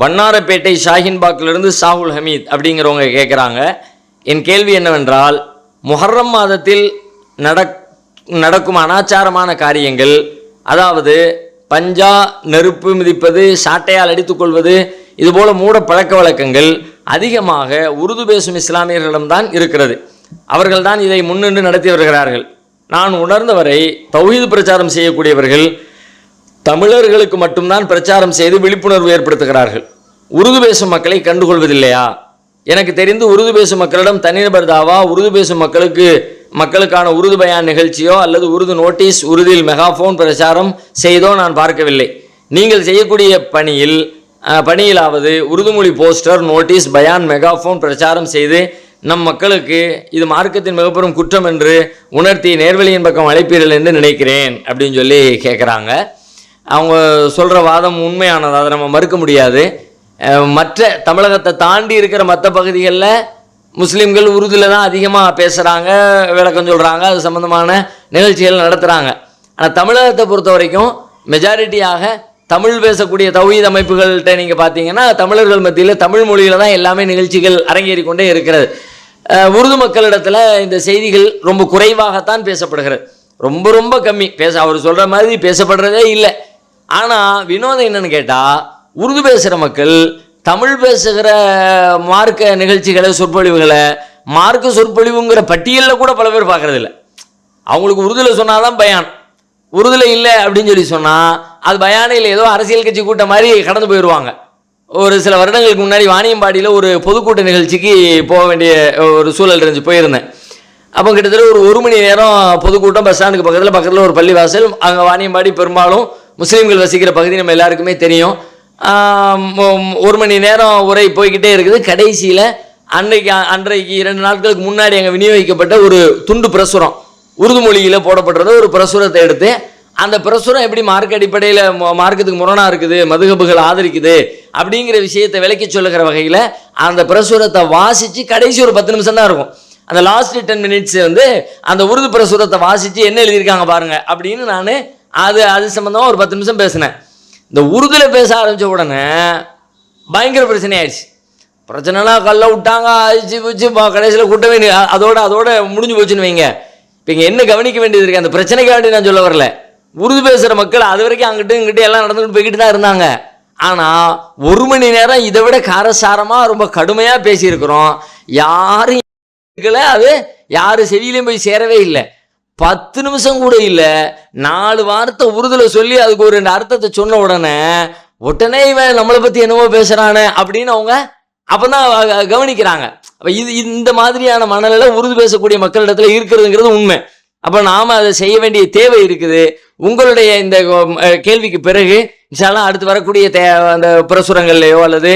வண்ணாரப்பேட்டை ஷாஹின்பாக்கிலிருந்து சாகுல் ஹமீத் அப்படிங்கிறவங்க கேட்குறாங்க என் கேள்வி என்னவென்றால் முஹர்ரம் மாதத்தில் நடக் நடக்கும் அனாச்சாரமான காரியங்கள் அதாவது பஞ்சா நெருப்பு மிதிப்பது சாட்டையால் அடித்துக்கொள்வது இதுபோல மூட பழக்க வழக்கங்கள் அதிகமாக உருது பேசும் இஸ்லாமியர்களிடம்தான் இருக்கிறது. அவர்கள்தான் இதை முன்னின்று நடத்தி வருகிறார்கள். நான் உணர்ந்தவரை தௌஹீது பிரச்சாரம் செய்யக்கூடியவர்கள் தமிழர்களுக்கு மட்டும்தான் பிரச்சாரம் செய்து விழிப்புணர்வு ஏற்படுத்துகிறார்கள். உருது பேசும் மக்களை கண்டுகொள்வதில்லையா? எனக்கு தெரிந்து உருது பேசும் மக்களிடம் தனிநபர் தாவா உருது பேசும் மக்களுக்கு மக்களுக்கான உருது பயான் நிகழ்ச்சியோ அல்லது உருது நோட்டீஸ் உருதில் மெகாஃபோன் பிரச்சாரம் செய்தோ நான் பார்க்கவில்லை. நீங்கள் செய்யக்கூடிய பணியில் பணியிலாவது உருதுமொழி போஸ்டர் நோட்டீஸ் பயான் மெகாஃபோன் பிரச்சாரம் செய்து நம் மக்களுக்கு இது மார்க்கத்தின் மிகப்பெரும் குற்றம் என்று உணர்த்தி நேர்வழியின் பக்கம் அழைப்பீர்கள் என்று நினைக்கிறேன் அப்படின்னு சொல்லி கேட்குறாங்க அவங்க சொல்கிற வாதம் உண்மையானது. அதை நம்ம மறுக்க முடியாது. மற்ற தமிழகத்தை தாண்டி இருக்கிற மற்ற பகுதிகளில் முஸ்லீம்கள் உருதுல தான் அதிகமாக பேசுகிறாங்க விளக்கம் சொல்கிறாங்க அது சம்மந்தமான நிகழ்ச்சிகள் நடத்துகிறாங்க ஆனால் தமிழகத்தை பொறுத்த வரைக்கும் மெஜாரிட்டியாக தமிழ் பேசக்கூடிய தௌஹீத் அமைப்புகள்கிட்ட நீங்கள் பார்த்தீங்கன்னா தமிழர்கள் மத்தியில் தமிழ் மொழியில் தான் எல்லாமே நிகழ்ச்சிகள் அரங்கேறி கொண்டே இருக்கிறது உருது மக்களிடத்தில் இந்த செய்திகள் ரொம்ப குறைவாகத்தான் பேசப்படுகிறது. ரொம்ப ரொம்ப கம்மி. பேச அவர் சொல்கிற மாதிரி பேசப்படுறதே இல்லை. ஆனால் வினோதம் என்னன்னு கேட்டால் உருது பேசுகிற மக்கள் தமிழ் பேசுகிற மார்க்க நிகழ்ச்சிகளை சொற்பொழிவுகளை மார்க்க சொற்பொழிவுங்கிற பட்டியலில் கூட பல பேர் பார்க்கறதில்ல. அவங்களுக்கு உருதுல சொன்னாதான் பயான். உருதுல இல்லை அப்படின்னு சொல்லி சொன்னால் அது பயானையில் ஏதோ அரசியல் கட்சி கூட்டம் மாதிரி கடந்து போயிடுவாங்க ஒரு சில வருடங்களுக்கு முன்னாடி வாணியம்பாடியில் ஒரு பொதுக்கூட்ட நிகழ்ச்சிக்கு போக வேண்டிய ஒரு சூழல் இருந்துச்சு போயிருந்தேன். அப்போ கிட்டத்தட்ட ஒரு ஒரு மணி நேரம் பொதுக்கூட்டம் பஸ் ஸ்டாண்டுக்கு பக்கத்தில் பக்கத்தில் ஒரு பள்ளிவாசல் அங்கே வாணியம்பாடி பெரும்பாலும் முஸ்லீம்கள் வசிக்கிற பகுதி நம்ம எல்லாருக்குமே தெரியும். ஒரு மணி நேரம் உரை போய்கிட்டே இருக்குது. கடைசியில் அன்றைக்கு அன்றைக்கு இரண்டு நாட்களுக்கு முன்னாடி அங்கே விநியோகிக்கப்பட்ட ஒரு துண்டு பிரசுரம். உருது மொழியில் போடப்பட்டிருந்த ஒரு பிரசுரத்தை எடுத்து அந்த பிரசுரம் எப்படி மார்க் அடிப்படையில் மார்க்கத்துக்கு முரணாக இருக்குது மதுகபுகள் ஆதரிக்குது அப்படிங்கிற விஷயத்தை விளக்கி சொல்லுகிற வகையில் அந்த பிரசுரத்தை வாசித்து கடைசி ஒரு பத்து நிமிஷம் தான் இருக்கும். அந்த லாஸ்ட் டென் மினிட்ஸ் வந்து அந்த உருது பிரசுரத்தை வாசித்து என்ன எழுதியிருக்காங்க பாருங்கள் அப்படின்னு நான் அது அது சம்மந்தமாக ஒரு பத்து நிமிஷம் பேசினேன். இந்த உருதுல பேச ஆரம்பித்த உடனே பயங்கர பிரச்சனை ஆயிடுச்சு பிரச்சனைலாம் கல்ல விட்டாங்க அழிச்சு பிடிச்சி கடைசியில் கூட்டவே வேண்டிய அதோட அதோட முடிஞ்சு போச்சுன்னு வைங்க. இப்போ இங்கே என்ன கவனிக்க வேண்டியது இருக்குது அந்த பிரச்சனைக்கு வேண்டி நான் சொல்ல வரல. உருது பேசுகிற மக்கள் அது வரைக்கும் அங்கிட்டு இங்கிட்டு எல்லாம் நடந்துட்டு போய்கிட்டு தான் இருந்தாங்க. ஆனால் ஒரு மணி நேரம் இதை விட காரசாரமாக ரொம்ப கடுமையாக பேசியிருக்கிறோம். யாரும் கேட்கல அது யாரும் செவியிலையும் போய் சேரவே இல்லை. பத்து நிமிஷம் கூட இல்லை. நாலு வார்த்தை உருதுல சொல்லி அதுக்கு ஒரு ரெண்டு அர்த்தத்தை சொன்ன உடனே உடனே இவன் நம்மளை பத்தி என்னவோ பேசுறானே அப்படின்னு அவங்க அப்பதான் தான் கவனிக்கிறாங்க. அப்ப இது இந்த மாதிரியான மனநிலை உருது பேசக்கூடிய மக்களிடத்துல இருக்கிறதுங்கிறது உண்மை. அப்ப நாம அதை செய்ய வேண்டிய தேவை இருக்குது. உங்களுடைய இந்த கேள்விக்கு பிறகு இன்ஷால்லாம் அடுத்து வரக்கூடிய தே அந்த பிரசுரங்கள்லையோ அல்லது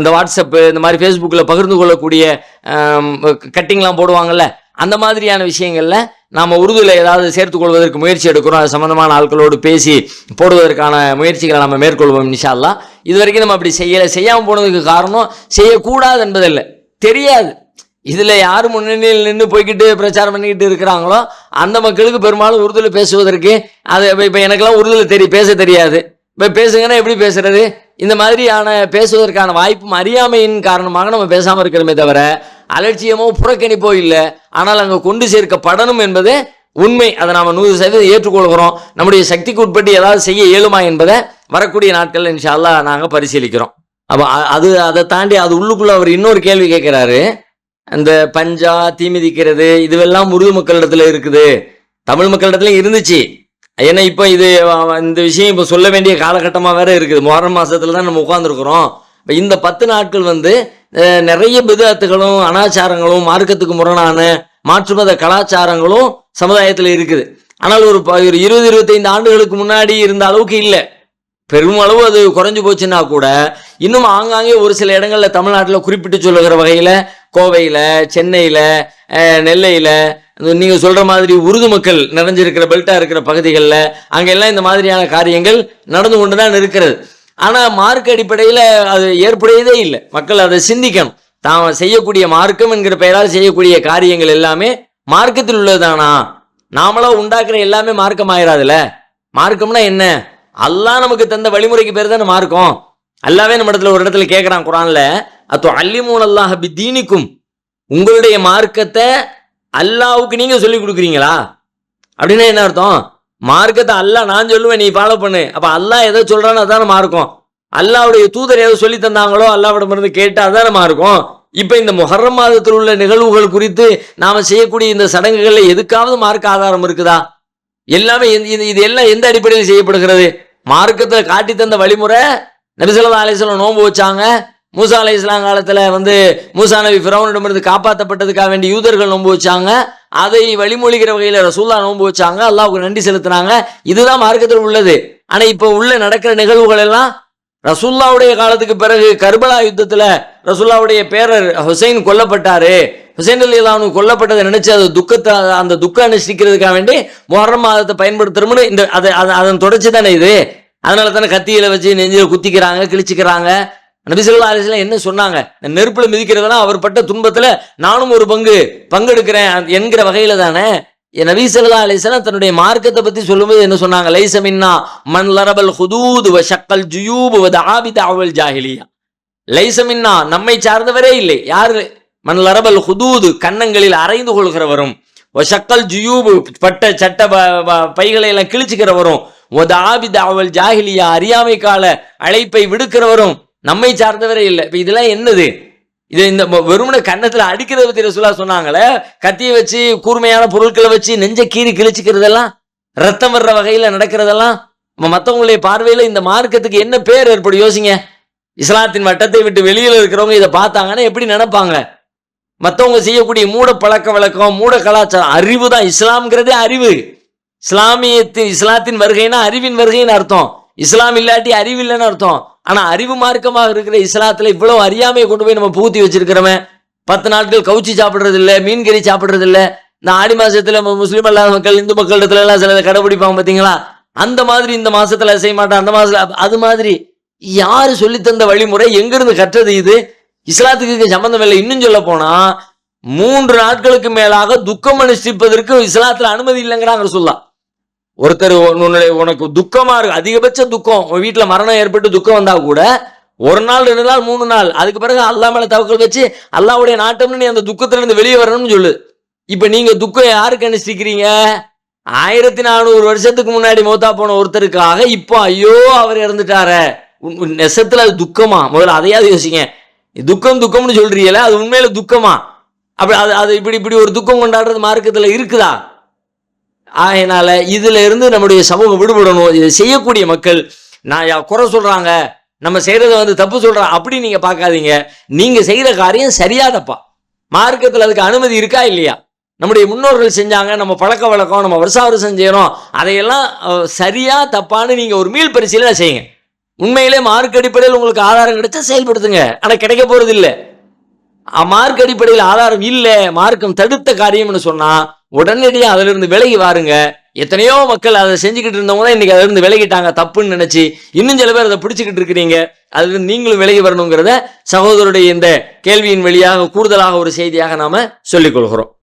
இந்த வாட்ஸ்அப்பு இந்த மாதிரி ஃபேஸ்புக்கில் பகிர்ந்து கொள்ளக்கூடிய கட்டிங்லாம் போடுவாங்கல்ல அந்த மாதிரியான விஷயங்களில் நாம் உருதுல ஏதாவது சேர்த்துக் கொள்வதற்கு முயற்சி எடுக்கிறோம். அது சம்மந்தமான ஆட்களோடு பேசி போடுவதற்கான முயற்சிகளை நம்ம மேற்கொள்வோம் நிஷால்லாம் இது வரைக்கும் நம்ம அப்படி செய்யலை. செய்யாமல் போனதுக்கு காரணம் செய்யக்கூடாது என்பதில்லை. தெரியாது. இதில் யார் முன்னணியில் நின்று போய்கிட்டு பிரச்சாரம் பண்ணிக்கிட்டு இருக்கிறாங்களோ அந்த மக்களுக்கு பெரும்பாலும் உருதுல பேசுவதற்கு அது இப்போ எனக்கெல்லாம் உருதுல தெரிய பேச தெரியாது. இப்போ பேசுங்கன்னா எப்படி பேசுறது? இந்த மாதிரியான பேசுவதற்கான வாய்ப்பும் அறியாமையின் காரணமாக நம்ம பேசாமல் இருக்கிறோமே தவிர அலட்சியமோ புறக்கணிப்போ இல்லை. ஆனால் அங்கே கொண்டு சேர்க்கப்படணும் என்பது உண்மை. அதை நாம் நூறு சதவீதம் ஏற்றுக்கொள்கிறோம். நம்முடைய சக்திக்கு உட்பட்டு ஏதாவது செய்ய இயலுமா என்பதை வரக்கூடிய நாட்கள் இன்ஷால்லா அல்லாஹ் நாங்கள் பரிசீலிக்கிறோம். அப்போ அது அதை தாண்டி அது உள்ளுக்குள்ளே அவர் இன்னொரு கேள்வி கேட்குறாரு. அந்த பஞ்சா தீ மிதிக்கிறது இதுவெல்லாம் உருது மக்களிடத்துல இருக்குது. தமிழ் மக்களிடத்துல இருந்துச்சு. ஏன்னா இப்போ இது இந்த விஷயம் இப்போ சொல்ல வேண்டிய காலகட்டமாக வேற இருக்குது. மொஹரம் மாதத்தில் தான் நம்ம உட்காந்துருக்குறோம் இப்போ இந்த பத்து நாட்கள் வந்து நிறைய பிதாத்துகளும் அனாச்சாரங்களும் மார்க்கத்துக்கு முரணான மாற்றுமத கலாச்சாரங்களும் சமுதாயத்தில் இருக்குது. ஆனால் ஒரு ஒரு இருபது இருபத்தைந்து ஆண்டுகளுக்கு முன்னாடி இருந்த அளவுக்கு இல்லை. பெருமளவு அது குறைஞ்சு போச்சுன்னா கூட இன்னும் ஆங்காங்கே ஒரு சில இடங்களில் தமிழ்நாட்டில் குறிப்பிட்டு சொல்லுகிற வகையில் கோவையில் சென்னையில் நெல்லையில் நீங்கள் சொல்கிற மாதிரி உருது மக்கள் நிறைஞ்சிருக்கிற பெல்ட்டாக இருக்கிற பகுதிகளில் அங்கெல்லாம் இந்த மாதிரியான காரியங்கள் நடந்து கொண்டு தான் இருக்கிறது. ஆனால் மார்க் அடிப்படையில் அது ஏற்புடையதே இல்லை. மக்கள் அதை சிந்திக்கணும். தான் செய்யக்கூடிய மார்க்கம் என்கிற பெயரால் செய்யக்கூடிய காரியங்கள் எல்லாமே மார்க்கத்தில் உள்ளதுதானா? நாமளா உண்டாக்குற எல்லாமே மார்க்கம் ஆயிராதுல. மார்க்கம்னா என்ன? அல்லாஹ் நமக்கு தந்த வழிமுறைக்கு பேர் தானே மார்க்கம். அல்லாவே நம்ம இடத்துல ஒரு இடத்துல கேட்குறான் குரான்ல அத்தோ அல்லிமூன் அல்லாஹ் பி தீனிக்கும் உங்களுடைய மார்க்கத்தை அல்லாவுக்கு நீங்க சொல்லி கொடுக்குறீங்களா? அப்படின்னா என்ன அர்த்தம்? மார்க்கத்தை அல்லாஹ் நான் சொல்லுவேன் நீ ஃபாலோ பண்ணு. அப்போ அல்லா எதை சொல்றானோ அதான மார்க்கம். அல்லாவுடைய தூதர் எதை சொல்லி தந்தாங்களோ அல்லாவிடமிருந்து கேட்டு அதான மார்க்கம். இப்போ இந்த முஹர்ரம் மாதத்தில் உள்ள நிகழ்வுகள் குறித்து நாம் செய்யக்கூடிய இந்த சடங்குகளில் எதுக்காவது மார்க்க ஆதாரம் இருக்குதா? எல்லாமே இது இது எல்லாம் எந்த அடிப்படையில் செய்யப்படுகிறது? மார்க்கத்தை காட்டி தந்த வழிமுறை நபிசல்லா அலிஸ்லாம் நோன்பு வச்சாங்க மூசா அலை இஸ்லாம் காலத்தில் வந்து மூசா நபி ஃபிரௌனிடமிருந்து காப்பாற்றப்பட்டதுக்காக வேண்டி யூதர்கள் நோன்பு வச்சாங்க. அதை வழிமொழிகிற வகையில் ரசூல்லா நோன்பு வச்சாங்க. அல்லாவுக்கு நன்றி செலுத்தினாங்க. இதுதான் மார்க்கத்தில் உள்ளது. ஆனால் இப்போ உள்ள நடக்கிற நிகழ்வுகள் எல்லாம் ரசூல்லாவுடைய காலத்துக்கு பிறகு கர்பலா யுத்தத்தில் ரசூல்லாவுடைய பேரர் ஹுசைன் கொல்லப்பட்டாரு. ஹுசைன் அலி அல்லாஹ் கொல்லப்பட்டதை நினைச்சு அது துக்கத்தை அந்த துக்கம் அனுஷ்டிக்கிறதுக்காக வேண்டி முஹர்ரம் மாதத்தை பயன்படுத்துறோம்னு இந்த அதை அதை- அதன் தொடர்ச்சி தானே இது. அதனால தானே கத்தியில வச்சு நெஞ்சில் குத்திக்கிறாங்க கிழிச்சிக்கிறாங்க. நபிசல்லா அலிஸ்லாம் என்ன சொன்னாங்க? நெருப்பில் நெருப்புல மிதிக்கிறதெல்லாம் அவர் பட்ட துன்பத்துல நானும் ஒரு பங்கு பங்கெடுக்கிறேன் என்கிற வகையில தானே? என் சல்லா அலிஸ்லாம் தன்னுடைய மார்க்கத்தை பத்தி சொல்லும்போது என்ன சொன்னாங்க? லைசமின்னா மண் லரபல் ஹுதூது வ ஷக்கல் ஜுயூபு வ தாபி தாவல் ஜாஹிலியா. லைசமின்னா நம்மை சார்ந்தவரே இல்லை. யாரு? மன் லரபல் ஹுதூது கன்னங்களில் அரைந்து கொள்கிறவரும் வ ஷக்கல் பட்ட சட்ட பைகளை எல்லாம் கிழிச்சுக்கிறவரும் வ தாபி தாவல் ஜாஹிலியா அறியாமை கால அழைப்பை விடுக்கிறவரும் நம்மை சார்ந்தவரே இல்லை. இப்போ இதெல்லாம் என்னது? இது இந்த வெறுமனை கன்னத்தில் அடிக்கிறத பற்றி ரசூலா சொன்னாங்களே கத்தியை வச்சு கூர்மையான பொருட்களை வச்சு நெஞ்ச கீறி கிழிச்சிக்கிறதெல்லாம் ரத்தம் வர்ற வகையில் நடக்கிறதெல்லாம் ம- பார்வையில் இந்த மார்க்கத்துக்கு என்ன பேர் ஏற்படும்? யோசிங்க. இஸ்லாத்தின் வட்டத்தை விட்டு வெளியில் இருக்கிறவங்க இதை பார்த்தாங்கன்னா எப்படி நினைப்பாங்க? மற்றவங்க செய்யக்கூடிய மூட பழக்க வழக்கம் மூட கலாச்சாரம் அறிவு தான் இஸ்லாம்ங்கிறதே அறிவு. இஸ்லாமியத்தின் இஸ்லாத்தின் வருகைனா அறிவின் வருகைன்னு அர்த்தம். இஸ்லாம் இல்லாட்டி அறிவு இல்லைன்னு அர்த்தம். ஆனால் அறிவு மார்க்கமாக இருக்கிற இஸ்லாத்தில் இவ்வளோ அறியாமையை கொண்டு போய் நம்ம பூத்தி வச்சிருக்கிறவன் பத்து நாட்கள் கவுச்சி சாப்பிட்றது இல்லை மீன் கறி இல்லை இல்ல இந்த ஆடி மாதத்தில் முஸ்லீம் அல்லாத மக்கள் இந்து மக்களிடத்துல எல்லாம் சில கடைபிடிப்பாங்க பார்த்தீங்களா அந்த மாதிரி இந்த மாதத்தில் செய்ய மாட்டான் அந்த மாதத்தில் அது- மாதிரி யார் சொல்லித் தந்த வழிமுறை எங்கிருந்து கற்றது இது? இஸ்லாத்துக்கு சம்மந்தம் இல்லை. இன்னும் சொல்ல போனால் மூன்று நாட்களுக்கு மேலாக துக்கம் அனுஷ்டிப்பதற்கு இஸ்லாத்தில் அனுமதி இல்லைங்கிறாங்க சொல்லலாம் ஒருத்தர் உன்னுடைய உனக்கு துக்கமா இருக்கு அதிகபட்ச துக்கம் உன் வீட்டில் மரணம் ஏற்பட்டு துக்கம் வந்தா கூட ஒரு நாள் ரெண்டு நாள் மூணு நாள் அதுக்கு பிறகு அல்லா மேல தவக்கல் வச்சு அல்லாவுடைய நாட்டம்னு நீ அந்த துக்கத்திலிருந்து வெளியே வரணும்னு சொல்லு. இப்ப நீங்க துக்கம் யாருக்கு அனுஷ்டிக்கிறீங்க? ஆயிரத்தி நானூறு வருஷத்துக்கு முன்னாடி மௌத்தா போன ஒருத்தருக்காக இப்போ ஐயோ அவர் இறந்துட்டாரே. நெசத்துல அது துக்கமா? முதல்ல அதையாவது யோசிங்க. துக்கம் துக்கம்னு சொல்றீங்களே அது உண்மையில துக்கமா? அப்படி அது அது இப்படி இப்படி ஒரு துக்கம் கொண்டாடுறது மார்க்கத்துல இருக்குதா? ஆகையினால இதுல இருந்து நம்முடைய சமூகம் விடுபடணும். இதை செய்யக்கூடிய மக்கள் நான் யா- குறை சொல்றாங்க நம்ம செய்யறத வந்து தப்பு சொல்றான் அப்படி நீங்க பார்க்காதீங்க. நீங்க செய்யற காரியம் சரியாதப்பா. தப்பா அதுக்கு அனுமதி இருக்கா இல்லையா? நம்முடைய முன்னோர்கள் செஞ்சாங்க நம்ம பழக்க வழக்கம் நம்ம வருஷா வருஷம் செய்கிறோம் அதையெல்லாம் சரியா தப்பான்னு நீங்க ஒரு மீள் பரிசீலனை செய்யுங்க. உண்மையிலே மார்க் அடிப்படையில் உங்களுக்கு ஆதாரம் கிடைச்சா செயல்படுத்துங்க. ஆனால் கிடைக்க போறது இல்லை. மார்க் அடிப்படையில் ஆதாரம் இல்லை மார்க்கம் தடுத்த காரியம்னு சொன்னா உடனடியாக அதுல இருந்து விலகி வாருங்க. எத்தனையோ மக்கள் அதை செஞ்சுக்கிட்டு இருந்தவங்க தான் இன்னைக்கு அதுல இருந்து விலகிட்டாங்க. தப்புன்னு நினைச்சு இன்னும் சில பேர் அதை பிடிச்சிக்கிட்டு இருக்கிறீங்க. அதுலிருந்து நீங்களும் விலகி வரணுங்கிறத சகோதரருடைய இந்த கேள்வியின் வழியாக கூடுதலாக ஒரு செய்தியாக நாம சொல்லிக் கொள்கிறோம்.